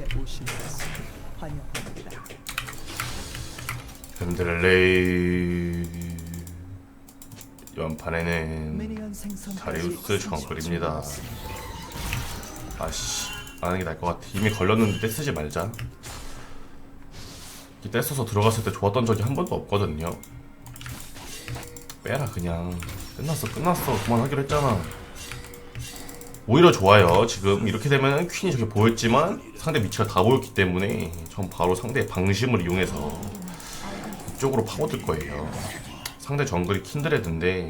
정글에 오신 것을 환영합니다. 햄들레이 연판에는 미니언 생성 다리우스 정글입니다. 아씨 안 하는 게 나을 것 같아. 이미 걸렸는데 떼쓰지 말자. 이 떼써서 들어갔을 때 좋았던 적이 한 번도 없거든요. 빼라 그냥. 끝났어 끝났어. 그만하기로 했잖아 오히려 좋아요 지금 이렇게 되면 퀸이 저렇게 보였지만 상대 위치가 다 보였기 때문에 전 바로 상대의 방심을 이용해서 이쪽으로 파고들 거예요 상대 정글이 킨드레드인데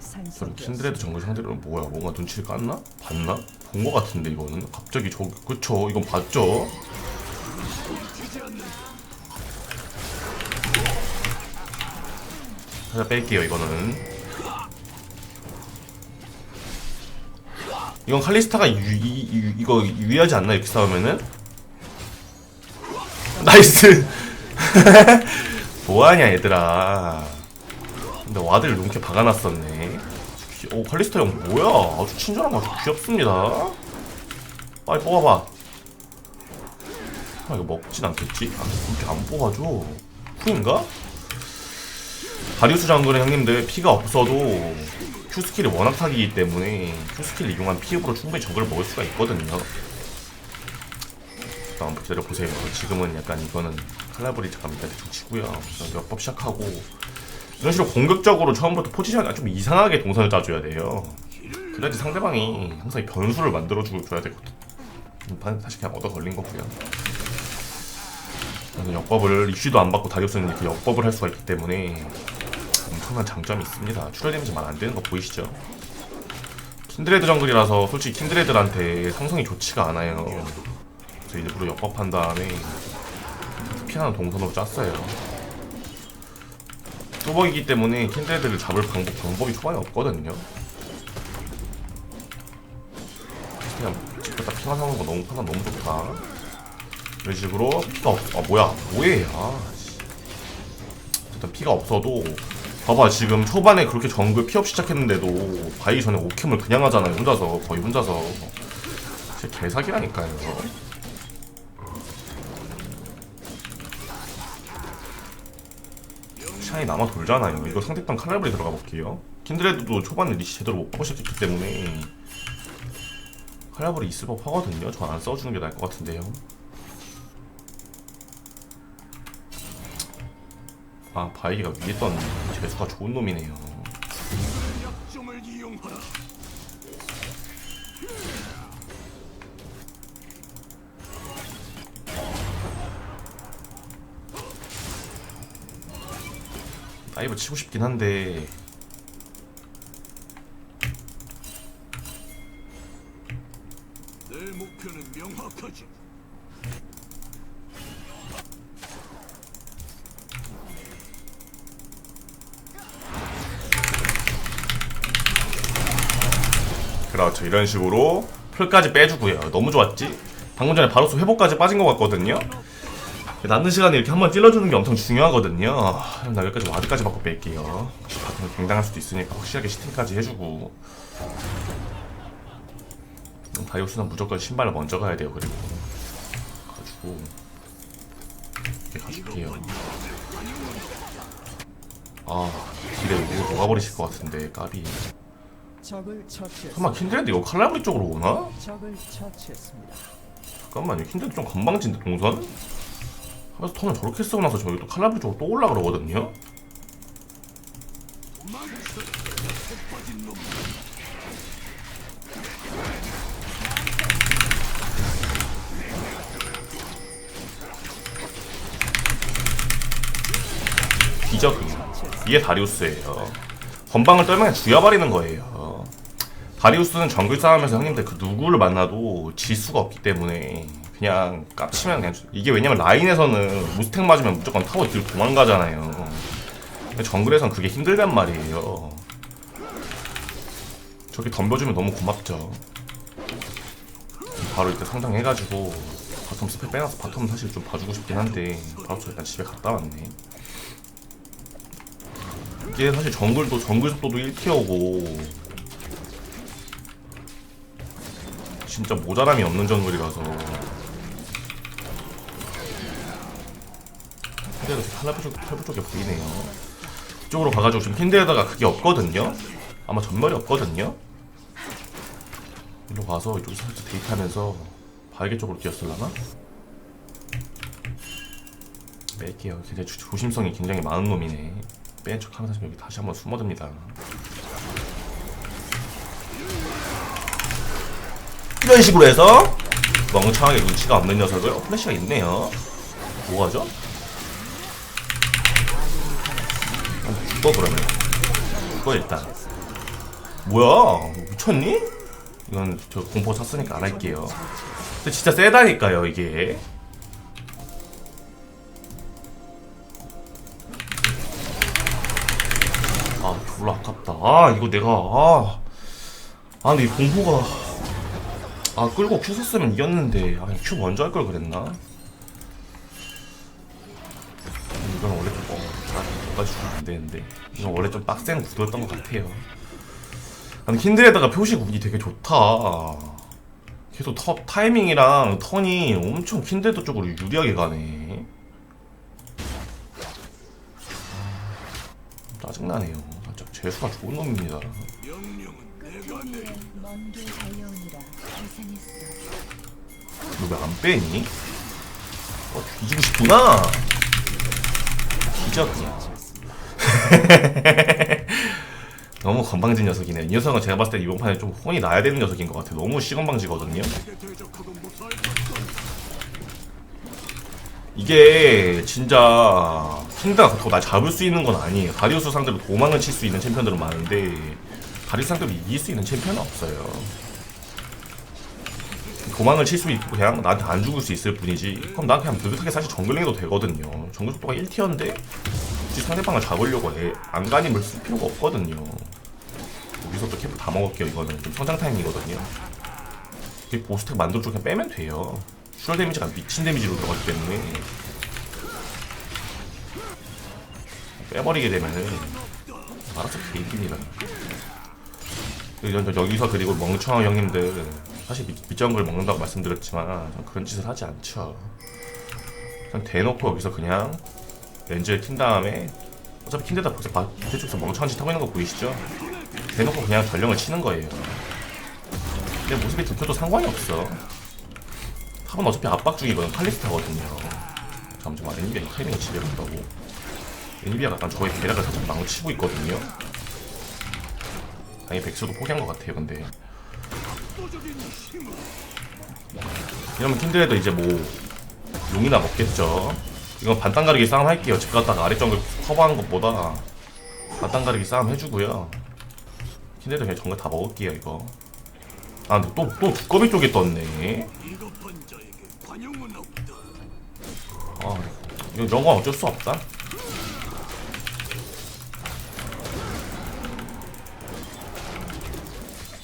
생성되었습니다. 킨드레드 정글 상대로는 뭐야 뭔가 눈치를 깠나? 봤나? 본 거 같은데 이거는 갑자기 저 그쵸 이건 봤죠? 살짝 뺄게요 이거는 이건 칼리스타가 유, 이, 유, 이거 유의하지 않나 이렇게 싸우면은? 나이스! 뭐하냐 얘들아. 근데 와드를 눈게 박아놨었네. 귀- 오 칼리스타 형 뭐야? 아주 친절한 거 아주 귀엽습니다. 빨리 뽑아봐. 아 이거 먹진 않겠지? 아, 이렇게 안 뽑아줘. 후인가? 다리우스 장군의 형님들 피가 없어도 Q 스킬이 워낙 사기이기 때문에 Q 스킬을 이용한 피읍으로 충분히 적을 먹을 수가 있거든요 한번 기다려보세요 지금은 약간 이거는 칼라브리 잠깐 밑에 대충 치고요 역법 시작하고 이런 식으로 공격적으로 처음부터 포지션을 좀 이상하게 동선을 짜줘야 돼요. 그래야지 상대방이 항상 변수를 만들어주고 줘야 되거든. 사실 그냥 얻어 걸린 거고요. 역법을 이슈도 안 받고 다리우스는 이렇게 역법을 할 수가 있기 때문에 엄청난 장점이 있습니다. 출혈 데미지 말안 되는 거 보이시죠? 킨드레드 정글이라서 솔직히 킨드레드한테 상성이 좋지가 않아요. 그래서 일부러 역법한 다음에 피하는 동선으로 짰어요. 뚜벅이기 때문에 킨드레드를 잡을 방법, 방법이 초반에 없거든요. 그냥 집에다 피가 나는 거 너무 판단 너무 좋다. 이런 식으로 피가 없, 아 뭐야 뭐해 아 씨. 일단 피가 없어도 봐봐 지금 초반에 그렇게 정글 피업 시작했는데도 바이 전에 오캠을 그냥 하잖아요 혼자서 거의 혼자서 진짜 개사기라니까요. 시간이 남아 돌잖아요. 이거 상대방 칼날브리 들어가 볼게요. 킨드레드도 초반에 리시 제대로 못 보고 시작했기 때문에 칼날브리 있을 법 하거든요. 저 안 써주는 게 나을 것 같은데요. 아 바이가 위에 있던 재수가 좋은 놈이네요. 다이브 치고 싶긴 한데 내 목표는 명확하지. 그렇죠 이런 식으로 풀까지 빼주고요. 너무 좋았지? 방금 전에 바로스 회복까지 빠진 것 같거든요. 남는 시간에 이렇게 한번 찔러주는 게 엄청 중요하거든요. 아, 나 여기까지 와드까지 받고 뺄게요. 혹시 바텀이 굉장할 수도 있으니까 확실하게 시팅까지 해주고. 음, 다이오스는 무조건 신발을 먼저 가야 돼요. 그리고 가지고 이렇게 가줄게요. 아 길에 이거 녹아버리실 것 같은데 까비. 적을 처치했습니다. 설마 킨드레드 이거 칼라브리 쪽으로 오나? 적을 처치했습니다. 잠깐만요. 킨드레드 좀 건방진데 동선? 그래서 턴을 저렇게 쓰고 나서 저기 또 칼라브리 쪽으로 또 올라 그러거든요. 그 이게 다리우스예요. 건방을 떨면 죽여버리는 거예요. 다리우스는 정글 싸움에서 형님들 그 누구를 만나도 질 수가 없기 때문에 그냥 깝치면 그냥 죽- 이게 왜냐면 라인에서는 무스택 맞으면 무조건 타워 뒤로 도망가잖아요. 정글에선 그게 힘들단 말이에요. 저렇게 덤벼주면 너무 고맙죠. 바로 이때 상당해가지고 바텀 스펙 빼놔서 바텀 사실 좀 봐주고 싶긴 한데 저 일단 집에 갔다 왔네. 이게 사실 정글도 정글 속도도 1티어고 진짜 모자람이 없는 정글이라서. 킨데가 탈부 쪽, 탈부 쪽에 보이네요. 이쪽으로 가가지고 지금 킨데에다가 그게 없거든요? 아마 전멸이 없거든요? 이리로 가서 이쪽 살짝 데이트하면서 발개 쪽으로 뛰었을라나? 뺄게요. 굉장히 조, 심성이 굉장히 많은 놈이네. 뺀 척하면서 여기 다시 한번 숨어듭니다. 이런 식으로 해서 멍청하게 눈치가 없는 녀석을 어, 플래시가 있네요. 뭐가죠? 아, 죽어 그러면. 죽어 일단. 뭐야? 미쳤니? 이건 저 공포 샀으니까 안 할게요. 근데 진짜 세다니까요 이게. 아 졸라 아깝다. 아 이거 내가 아. 아 근데 이 공포가 아 끌고 큐 썼으면 이겼는데 아큐 먼저 할 걸 그랬나? 음, 이건 원래 좀 어, 아, 뭐가 죽으면 안 되는데 이건 원래 좀 빡센 구도였던 것 같아요. 아니 킨드레다가 표시국이 되게 좋다. 계속 터, 타이밍이랑 턴이 엄청 킨드레드 쪽으로 유리하게 가네. 아, 짜증나네요. 진짜 재수가 좋은 놈입니다. 너 왜 안 빼니? 어, 뒤지고 싶구나. 뒤져 그냥. 너무 건방진 녀석이네. 이 녀석은 제가 봤을 때 이번 판에 좀 혼이 나야 되는 녀석인 것 같아. 너무 시건방지거든요. 이게 진짜 킨드가 더날 잡을 수 있는 건 아니에요. 다리우스 상대로 도망을 칠 수 있는 챔피언들은 많은데 다리우스 상대로 이길 수 있는 챔피언은 없어요. 도망을 칠 수 있고 그냥 나한테 안 죽을 수 있을 뿐이지 그럼 난 그냥 느긋하게 사실 정글링해도 되거든요. 정글 속도가 1티어인데 굳이 상대방을 잡으려고 애, 안간힘을 쓸 필요가 없거든요. 여기서 또 캠프 다 먹을게요 이거는 좀 성장 타임이거든요. 이게 보스텍 만들어서 그냥 빼면 돼요. 슈럴 데미지가 미친 데미지로 들어가기 때문에 빼버리게 되면은 알아서 개인기입니다. 그 여기서 그리고 멍청한 형님들 사실 밑- 밑정글 먹는다고 말씀드렸지만 전 그런 짓을 하지 않죠. 전 대놓고 여기서 그냥 렌즈를 킨 다음에 어차피 킨데다 벌써 바- 밑에 쪽에서 멍청한 짓 하고 있는 거 보이시죠? 대놓고 그냥 전령을 치는 거예요. 내 모습이 들켜도 상관이 없어. 탑은 어차피 압박 중이거든 칼리스타거든요. 잠시만 애니비아 이 타이밍을 지배한다고. 애니비아가 약간 저의 계략을 살짝 망치고 있거든요. 아니 백수도 포기한 것 같아요 근데. 이러면 킨드레도 이제 뭐 용이나 먹겠죠. 이건 반땅가르기 싸움 할게요. 집 갔다가 아래 정글 커버하는 것보다 반땅가르기 싸움 해주고요. 킨드레도 그냥 정글 다 먹을게요 이거. 아 근데 또, 또 두꺼비 쪽에 떴네. 아 이거 건 어쩔 수 없다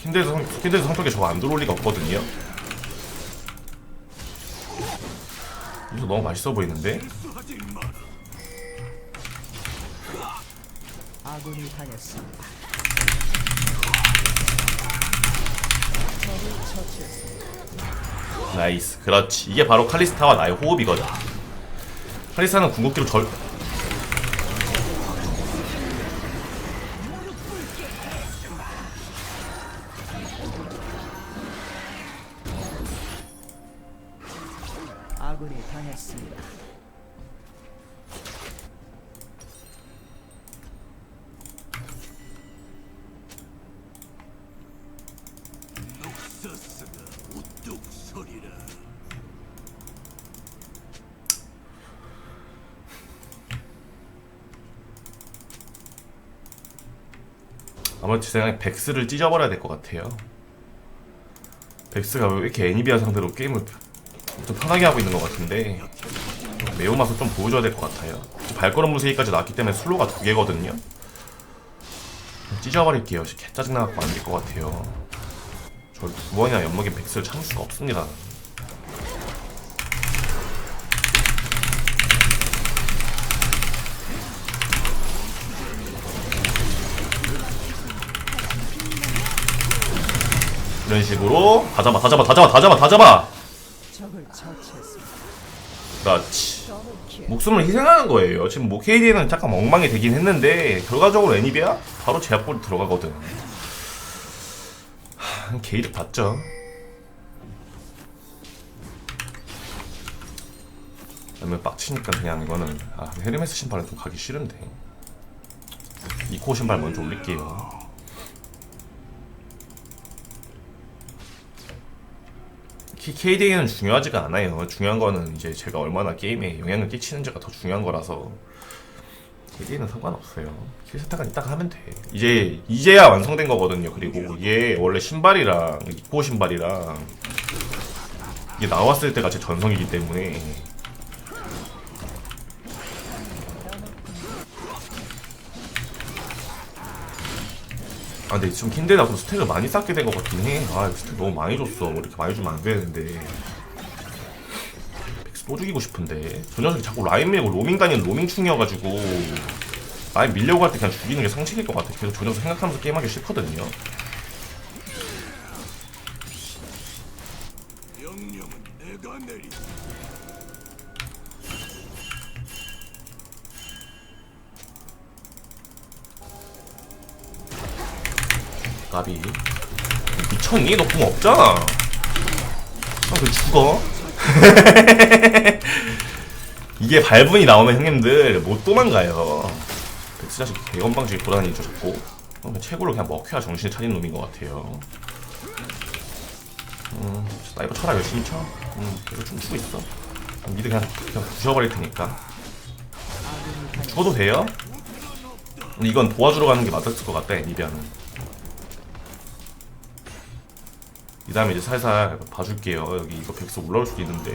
킨드레도 성, 킨드레도 성격에 저거 안 들어올 리가 없거든요 이거 너무 맛있어 보이는데? 아군이 당했습니다. 적을 처치했습니다. 나이스 그렇지 이게 바로 칼리스타와 나의 호흡이거든 칼리스타는 궁극기로 절 녹사스가 우뚝 서리라. 아마 제 생각에 백스를 찢어버려야 될 것 같아요. 백스가 왜 이렇게 애니비아 상대로 게임을 좀 편하게 하고 있는 것 같은데 매운맛을 좀 보여줘야 될 것 같아요. 발걸음 무세기까지 나왔기 때문에 슬로가 두 개거든요. 찢어버릴게요. 개 짜증나갖고 안 될 것 같아요. 저두 번이나 엿먹인 백스를 참을 수가 없습니다. 이런 식으로 다 잡아 다 잡아 다 잡아 다 잡아 다 잡아. 그렇지 목숨을 희생하는 거예요. 지금 뭐 KD는 잠깐 엉망이 되긴 했는데 결과적으로 애니비아 바로 제압골 들어가거든. 하, 게이득 봤죠? 그러면 빡치니까 그냥 이거는. 아 헤르메스 신발은 좀 가기 싫은데. 이코 신발 먼저 올릴게요 KDA는 중요하지가 않아요. 중요한 거는 이제 제가 얼마나 게임에 영향을 끼치는지가 더 중요한 거라서 KDA는 상관없어요. 킬세타가 이따가 하면 돼. 이제 이제야 완성된 거거든요. 그리고 이게 원래 신발이랑 이코 신발이랑 이게 나왔을 때가 제 전성이기 때문에 아 근데 지금 킨데 나도 스택을 많이 쌓게 된 것 같긴 해. 아 이거 스택 너무 많이 줬어. 뭐 이렇게 많이 주면 안 되는데. 백스 또 죽이고 싶은데. 저 녀석이 자꾸 라인 밀고 로밍 다니는 로밍충이어가지고 라인 밀려고 할 때 그냥 죽이는 게 상식일 것 같아. 계속 저 녀석 생각하면서 게임하기 싫거든요. 까비. 미쳤니? 너 공 없잖아. 아, 그 죽어. 이게 발분이 나오면 형님들 못 도망가요. 백스 자식 개건방지게 돌아다니죠 자꾸. 어, 그냥 채굴을 그냥 먹혀야 정신을 차린 놈인 것 같아요. 음, 나 이거 쳐라 열심히 쳐. 음, 계속 춤추고 있어. 미드 그냥 그냥 부셔버릴 테니까. 죽어도 돼요? 근데 이건 도와주러 가는 게 맞았을 것 같다 애니비아는. 이 다음에 이제 살살 봐줄게요. 여기 이거 백스 올라올 수도 있는데.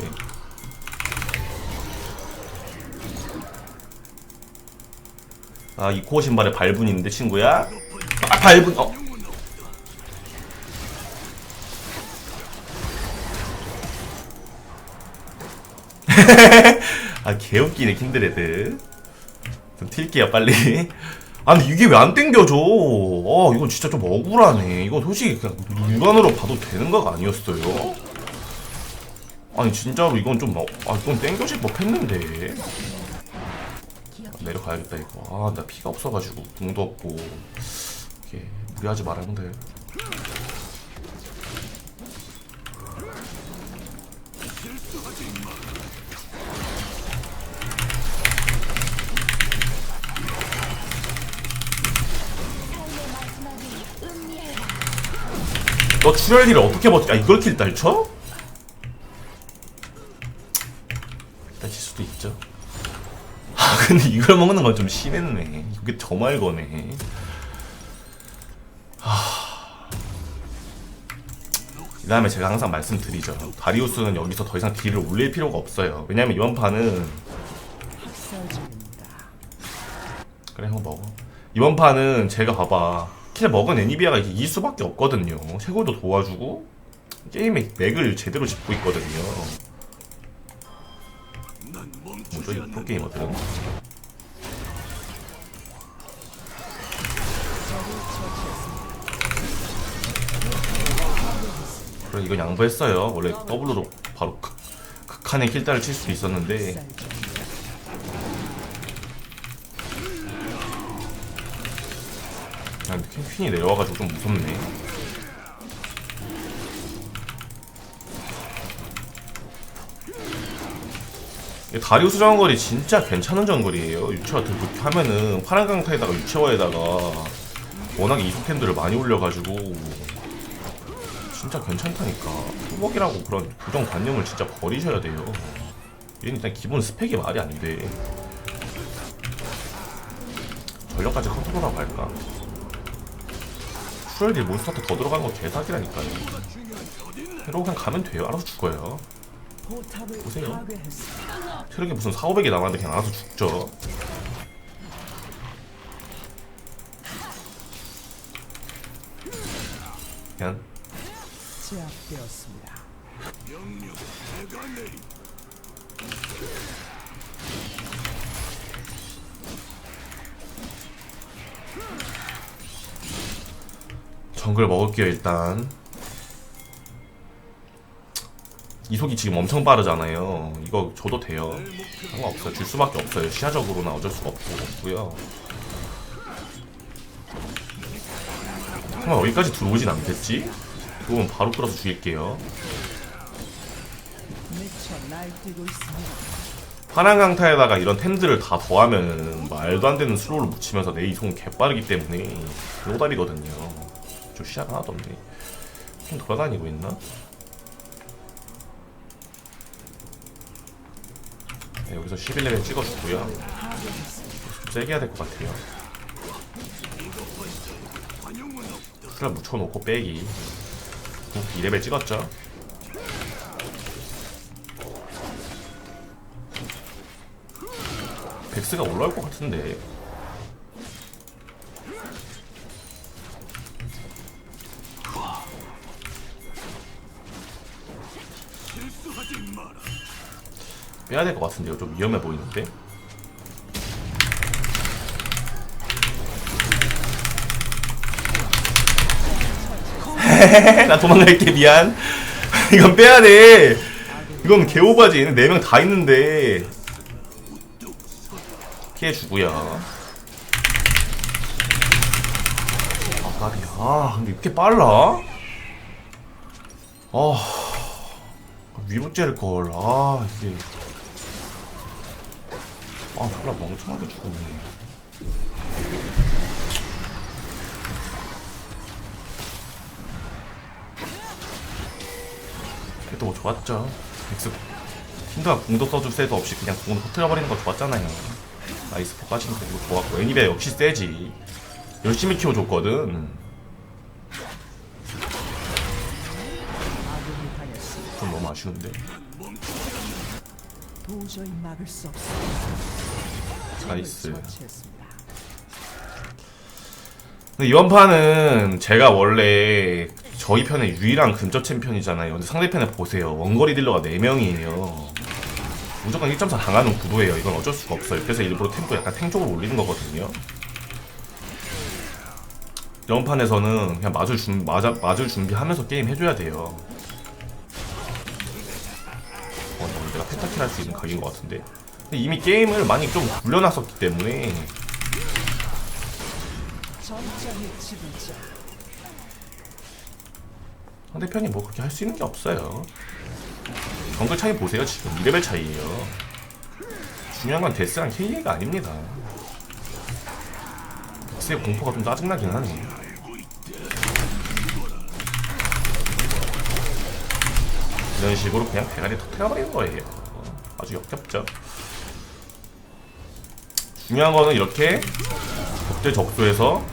아, 이 코어 신발에 발분인데, 친구야? 아, 발분, 어. 아, 개웃기네, 킹드레드. 좀 튈게요, 빨리. 아, 근데 이게 왜 안 땡겨져? 어, 이건 진짜 좀 억울하네. 이건 솔직히 그냥 육안으로 봐도 되는 거가 아니었어요? 아니, 진짜로 이건 좀, 어, 아, 이건 땡겨질 법 했는데. 아, 내려가야겠다, 이거. 아, 나 피가 없어가지고, 궁도 없고. 이게, 무리하지 말아야 돼. 너 출혈기를 어떻게 버티? 아 이걸 킬딸 쳐? 질 수도 있죠. 아 근데 이걸 먹는 건 좀 심했네. 이게 더 말거네. 이 다음에 제가 항상 말씀드리죠. 다리우스는 여기서 더 이상 딜을 올릴 필요가 없어요. 왜냐면 이번 판은. 그래 형 먹어 이번 판은 제가 봐봐 킬 먹은 애니비아가 이게 이 수밖에 없거든요. 최고도 도와주고 게임의 맥을 제대로 짚고 있거든요. 난 뭐죠 이 프로게이머들은? 그래 이건 양보했어요. 원래 더블로도 바로 극, 극한의 킬다를 칠 수도 있었는데 아, 근데 캠핑이 내려와가지고 좀 무섭네. 이 다리우스 정거리 진짜 괜찮은 정거리예요. 유채화 그렇게 하면은 파란 강타에다가 유채화에다가 워낙에 이속템들을 많이 올려가지고 진짜 괜찮다니까. 후복이라고 그런 고정관념을 진짜 버리셔야 돼요. 얘는 일단 기본 스펙이 말이 안 돼. 전력까지 컨트롤하고 할까? 슈얼딜 몬스터한테 더 들어가는 거 개사기라니까요. 이러고 그냥 가면 돼요. 알아서 죽어요. 보세요. 체력이 무슨 4, 500이 남았는데 그냥 알아서 죽죠. 그냥 제압되었습니다. 정글 먹을게요 일단. 이속이 지금 엄청 빠르잖아요. 이거 줘도 돼요. 상관없어요. 줄 수밖에 없어요. 시야적으로는 어쩔 수가 없고, 없고요. 정말 여기까지 들어오진 않겠지? 그러면 바로 끌어서 죽일게요. 미쳐 날뛰고 있습니다. 파란 강타에다가 이런 템들을 다 더하면은 말도 안 되는 슬로우를 묻히면서 내 이속은 개빠르기 때문에 노다리거든요. 저 시야가 하나도 없네. 좀 돌아다니고 있나? 네, 여기서 11레벨 찍어주고요. 좀 세게 해야 될 것 같아요. 풀을 묻혀놓고 빼기. 2레벨 찍었죠? 백스가 올라올 것 같은데. 빼야 될 것 같은데요. 좀 위험해 보이는데. 나 도망갈게 미안. 이건 빼야 돼. 이건 개오바지. 얘는 4명 다 있는데. 피해 주고요. 아, 까비야. 아, 근데 이렇게 빨라? 아, 위로 째릴 걸. 아, 이게. 아, 몰라 멍청하게 죽었네. 그래도 뭐 좋았죠. 엑스 힌드가 궁도 써줄 새도 없이 그냥 궁을 터트려버리는 거 좋았잖아요. 나이스 포거 이거 좋았고 애니베 역시 세지. 열심히 키워줬거든. 좀 너무 아쉬운데. 도저히 막을 수 없습니다. 나이스. 근데 이번 판은 제가 원래 저희 편의 유일한 근접 챔피언이잖아요. 근데 상대편에 보세요. 원거리 딜러가 4명이에요. 무조건 1.4 당하는 구도예요. 이건 어쩔 수가 없어요. 그래서 일부러 템포 약간 탱 쪽으로 올리는 거거든요. 이런 판에서는 그냥 맞을, 준, 맞아, 맞을 준비하면서 게임 해줘야 돼요. 나 내가 펜타킬 할수 있는 각인 것 같은데. 이미 게임을 많이 좀 굴려놨었기 때문에. 상대편이 뭐 그렇게 할 수 있는 게 없어요. 정글 차이 보세요 지금 2레벨 차이에요. 중요한 건 데스랑 KA가 아닙니다. 데스의 공포가 좀 짜증나긴 하네. 이런 식으로 그냥 대가리 터트려버리는 거예요. 아주 역겹죠. 중요한 거는 이렇게 적대 적소에서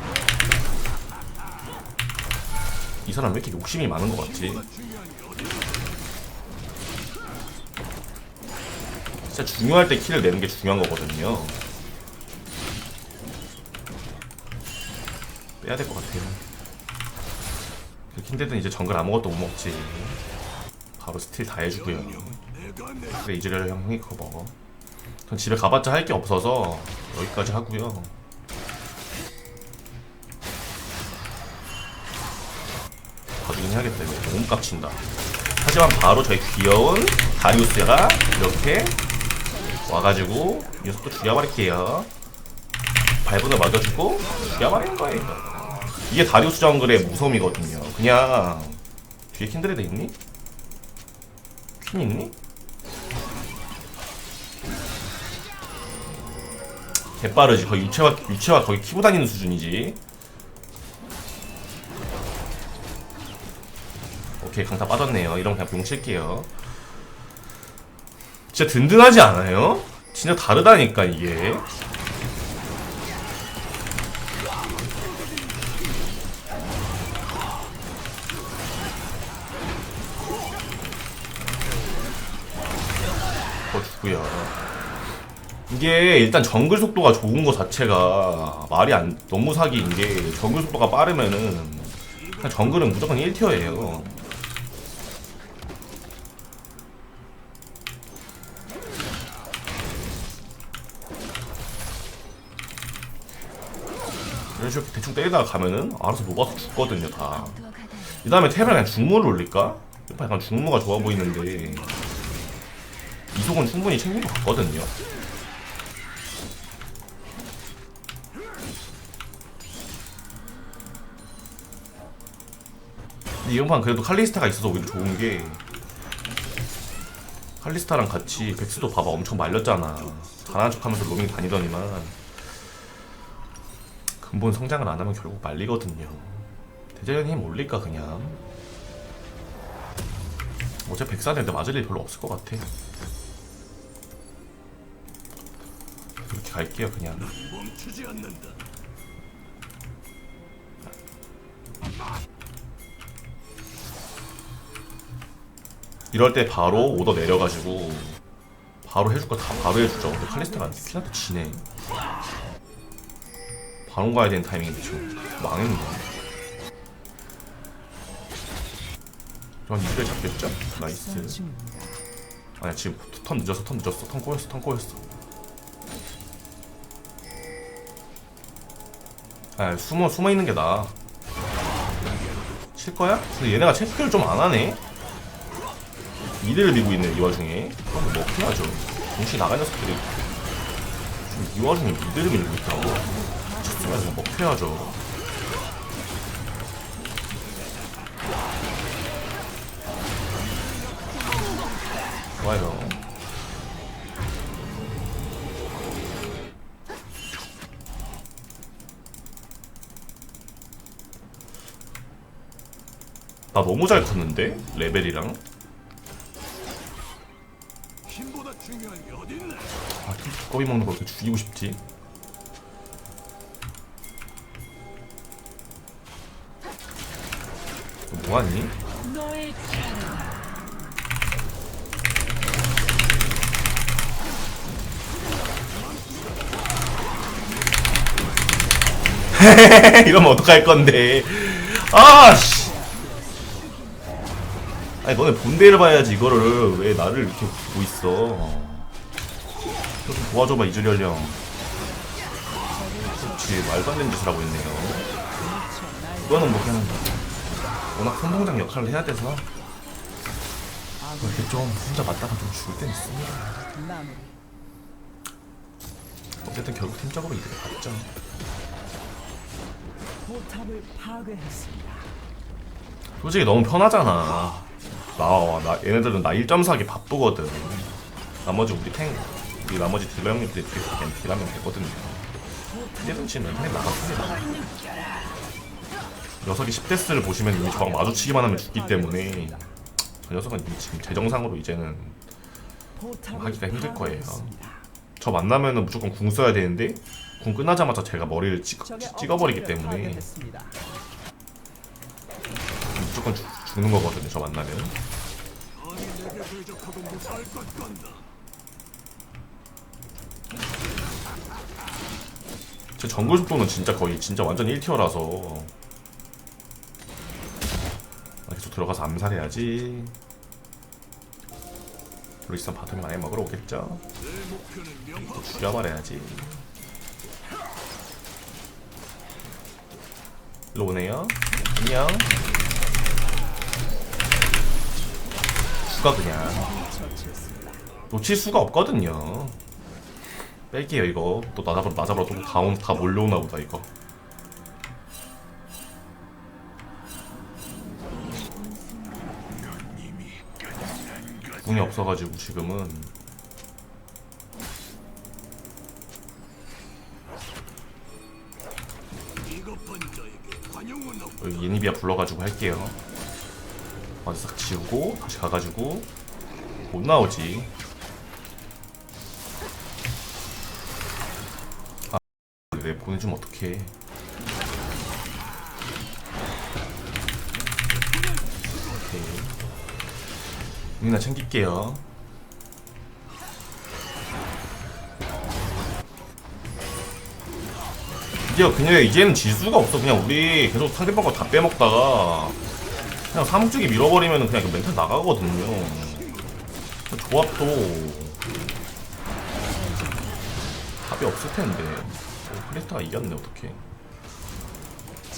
이 사람 왜 이렇게 욕심이 많은 것 같지? 진짜 중요할 때 킬을 내는 게 중요한 거거든요. 빼야 될 것 같아요. 이렇게 힘들든 이제 정글 아무것도 못 먹지. 바로 스틸 다 해주고요. 그래 형 형이 먹어. 전 집에 가봤자 할 게 없어서 여기까지 하고요. 봐주긴 해야겠다 이거 너무 깝친다. 하지만 바로 저희 귀여운 다리우스가 이렇게 와가지고 이 녀석도 죽여버릴게요. 발분을 맞아주고 죽여버리는 거예요. 이게 다리우스 정글의 무서움이거든요. 그냥 뒤에 킨드레드 있니? 퀸 있니? 개빠르지. 거의 유채화 유채화 거의 키고 다니는 수준이지. 오케이 강타 빠졌네요. 이러면 그냥 병 칠게요. 진짜 든든하지 않아요? 진짜 다르다니까 이게. 더 주고요 이게 일단 정글 속도가 좋은 거 자체가 말이 안 너무 사기인 게 정글 속도가 빠르면은 그냥 정글은 무조건 1티어예요. 이런 식으로 대충 때리다가 가면은 알아서 녹아서 죽거든요 다. 이 다음에 탭을 그냥 중물을 올릴까? 약간 중무가 좋아 보이는데 이속은 충분히 챙길 것 같거든요. 이번 판 그래도 칼리스타가 있어서 오히려 좋은 게 칼리스타랑 같이 백스도 봐봐 엄청 말렸잖아. 잘하는 척하면서 로밍 다니더니만 근본 성장을 안 하면 결국 말리거든요. 대자연 힘 올릴까 그냥. 어차피 백사한테 맞을 일 별로 없을 것 같아. 그렇게 갈게요 그냥. 멈추지 않는다. 이럴 때 바로 오더 내려가지고 바로 해줄 거 다 바로 해주죠. 근데 칼리스타가 키나트 지네. 바로 가야 되는 타이밍인데 지금 망했는데. 전 이를 잡겠죠? 나이스. 아니야 지금 턴 늦었어 턴 늦었어 턴 꼬였어 턴 꼬였어. 아 숨어 숨어 있는 게 나아. 칠 거야? 근데 얘네가 체크를 좀 안 하네. 미드를 밀고 있네 이 와중에 그럼 뭐 해야죠. 정신 나간 녀석들이 지금 이 와중에 미드를 밀고 있다고? 쳤으면 그냥 먹혀야죠. 좋아요. 나 너무 잘 컸는데? 레벨이랑 아, 두꺼비 먹는 거 이렇게 죽이고 싶지. 너 뭐하니? 너의 이러면 어떡할 건데. 아, 씨. 아니, 너네 본대를 봐야지, 이거를. 왜 나를 이렇게 보고 있어. 좀 도와줘봐, 이즈리얼 형. 그렇지, 말도 안 되는 짓을 하고 있네요. 이거는 뭐 그냥, 워낙 선동장 역할을 해야 돼서. 이렇게 좀 혼자 맞다가 좀 죽을 땐 있습니다. 어쨌든 결국 팀적으로 이득을 봤죠. 솔직히 너무 편하잖아. 나, 나 얘네들은 나 1.4기 바쁘거든. 나머지 우리 탱, 우리 나머지 딜러 형님들이 뒤에서 그냥 딜하면 되거든요. 이제는 지금 멘탈이 나갔습니다. 녀석이 10데스를 보시면 이미 저랑 마주치기만 하면 죽기 때문에 저 녀석은 이미 지금 재정상으로 이제는 하기가 힘들 거예요. 저 만나면은 무조건 궁 써야 되는데 궁 끝나자마자 제가 머리를 찍, 찍어버리기 때문에. 무조건 죽, 죽는 거거든요. 저 만나면. 제 정글 속도는 진짜 거의 진짜 완전 1티어라서 계속 들어가서 암살해야지 루이스탄 바텀이 많이 먹으러 오겠죠? 죽여버려야지 일로 오네요 안녕 죽어 그냥. 놓칠 수가 없거든요. 뺄게요 이거. 또 나 잡으러 나 잡으러 또 다온 다 몰려오나 보다 이거. 궁이 없어가지고 지금은. 여기 예니비아 불러가지고 할게요. 어디 싹 지우고 다시 가가지고 못 나오지. 아, 내 보내주면 어떡해. 오케이. 여기나 챙길게요. 이제 그냥 이제는 지수가 없어. 그냥 우리 계속 상대방 거 다 빼먹다가 그냥 사목적이 밀어버리면 그냥 그 멘탈 나가거든요. 그 조합도 답이 없을 텐데. 어, 플레스타가 이겼네 어떻게?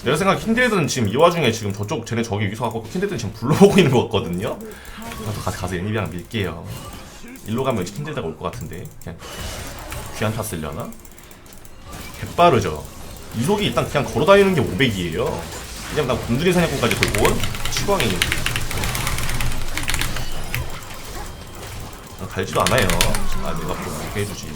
내가 생각 힌드레드는 지금 이 와중에 지금 저쪽 쟤네 저기 여기서 갖고 힌드레드는 지금 불러보고 있는 것 같거든요. 나도 가서 가서 애니비랑 밀게요. 일로 가면 힌드레드가 올 것 같은데 그냥 귀한 타 쓰려나? 개빠르죠. 이속이 일단 그냥 걸어다니는 게 500이에요. 왜냐면 나 곰돌이 사냥꾼까지 들고 치광이 아, 갈지도 않아요. 아 내가 뭐 이렇게 해주지.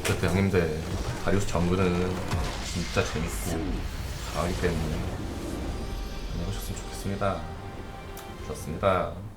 어쨌든 형님들 다리우스 정글은 진짜 재밌고 강하기 때문에 좋겠습니다. 좋습니다.